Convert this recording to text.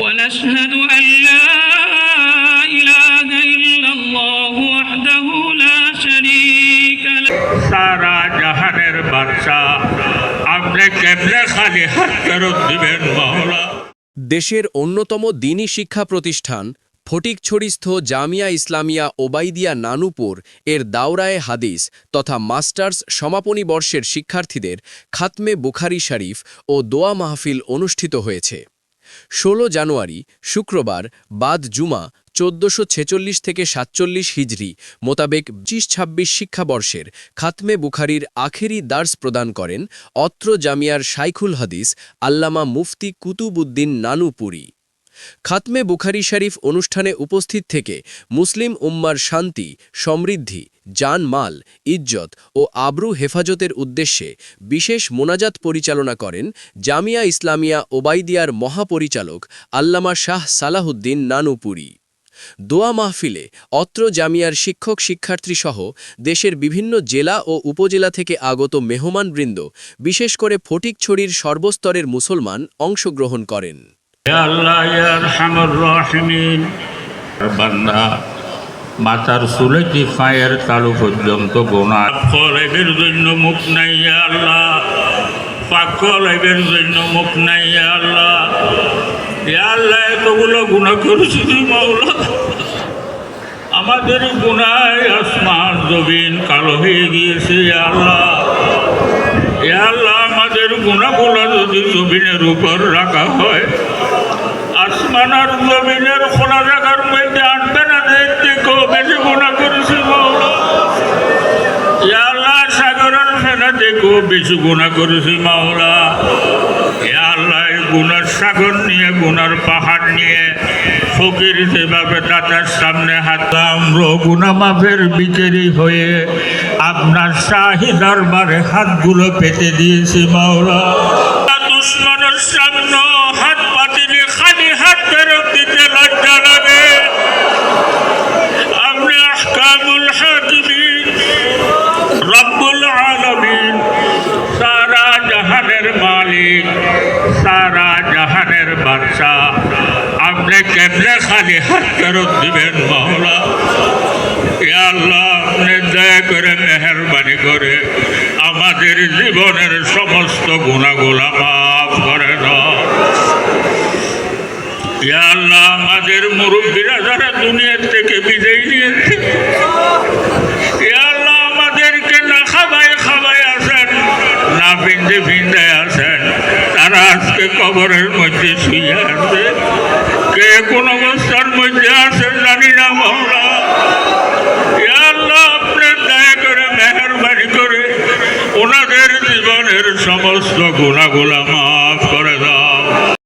ونشهد أن لا إله إلا الله وحده لا شريك له. سارا جهر البرشا আপনি كبر خالي হাত ফেরত দিবেন দেশের অন্যতম দিনী শিক্ষা প্রতিষ্ঠান ফটিকছড়িস্থ জামিয়া ইসলামিয়া ওবাইদিয়া নানুপুর এর দাওরায়ে হাদিস তথা মাস্টার্স সমাপনী বর্ষের শিক্ষার্থীদের খাতমে বুখারি শরীফ ও দোয়া মাহফিল অনুষ্ঠিত হয়েছে। ১৬ জানুয়ারি, শুক্রবার, বাদ জুমা, চোদ্দশো ছেচল্লিশ থেকে সাতচল্লিশ হিজড়ি মোতাবেক পঁচিশ ছাব্বিশ শিক্ষাবর্ষের খাতমে বুখারির আখেরি দার্স প্রদান করেন অত্র জামিয়ার শাইখুল হাদিস আল্লামা মুফতি কুতুবুদ্দিন নানুপুরী। খাতমে বুখারি শরীফ অনুষ্ঠানে উপস্থিত থেকে মুসলিম উম্মার শান্তি, সমৃদ্ধি জান মাল ইজ্জত ও আব্রু হেফাজতের উদ্দেশ্যে বিশেষ মোনাজাত পরিচালনা করেন জামিয়া ইসলামিয়া ওবাইদিয়ার মহাপরিচালক আল্লামা শাহ সালাহুদ্দিন নানুপুরী। দোয়া মাহফিলে অত্র জামিয়ার শিক্ষক শিক্ষার্থীসহ দেশের বিভিন্ন জেলা ও উপজেলা থেকে আগত মেহমানবৃন্দ বিশেষ করে ফটিকছড়ির সর্বস্তরের মুসলমান অংশগ্রহণ করেন। বান্দা মাথার চুলেটি পায়ের তালু পর্যন্ত গোনা। কলেবের জন্য মুখ নাই আল্লাহ। পাক কলেবের জন্য মুখ নাই আল্লাহ। আল্লাহ, এতগুলো গুণা করেছি আমাদের গুণায় আসমান জবিন কালো হয়ে গিয়েছে আল্লাহ। আল্লাহ, আমাদের গুণাগুলো যদি জবিনের উপর রাখা হয় আসমান আর জমিনের খোলা জায়গার মধ্যে আনবে না দেখতে কেউ বেশি গুণা করেছে মাওলা। সাগরের ফেনা দেখো বেশি গুণা করেছি মাওলা। আল্লাহ গুণার সাগর নিয়ে, গুনার পাহাড় নিয়ে, ফকির যেভাবে দাদার সামনে হাতাম গুণা মাফের বিকেরি হয়ে আপনার শাহি দরবারে হাতগুলো পেতে দিয়েছি মাওলা। দুশ্মনের সামনে হাত লাগে। আপনি কেমনে দিবেন আপনি দয়া করে করে আমাদের জীবনের সমস্ত গুণাগুলা করে দাও আল্লাহ, আমাদের মুরব্বীরা যারা দুনিয়ার থেকে বিদায় নিয়েছে। আল্লাহ, আমাদেরকে না খাবাই খাবাই আছেন না বিন্দে বিন্দে আছেন তারা আজকে কবরের মধ্যে শুয়ে আছে। কে কোন অবস্থার মধ্যে আছে জানি না মহলা করে করে ওনাদের জীবনের সমস্ত গুণাগুলা মা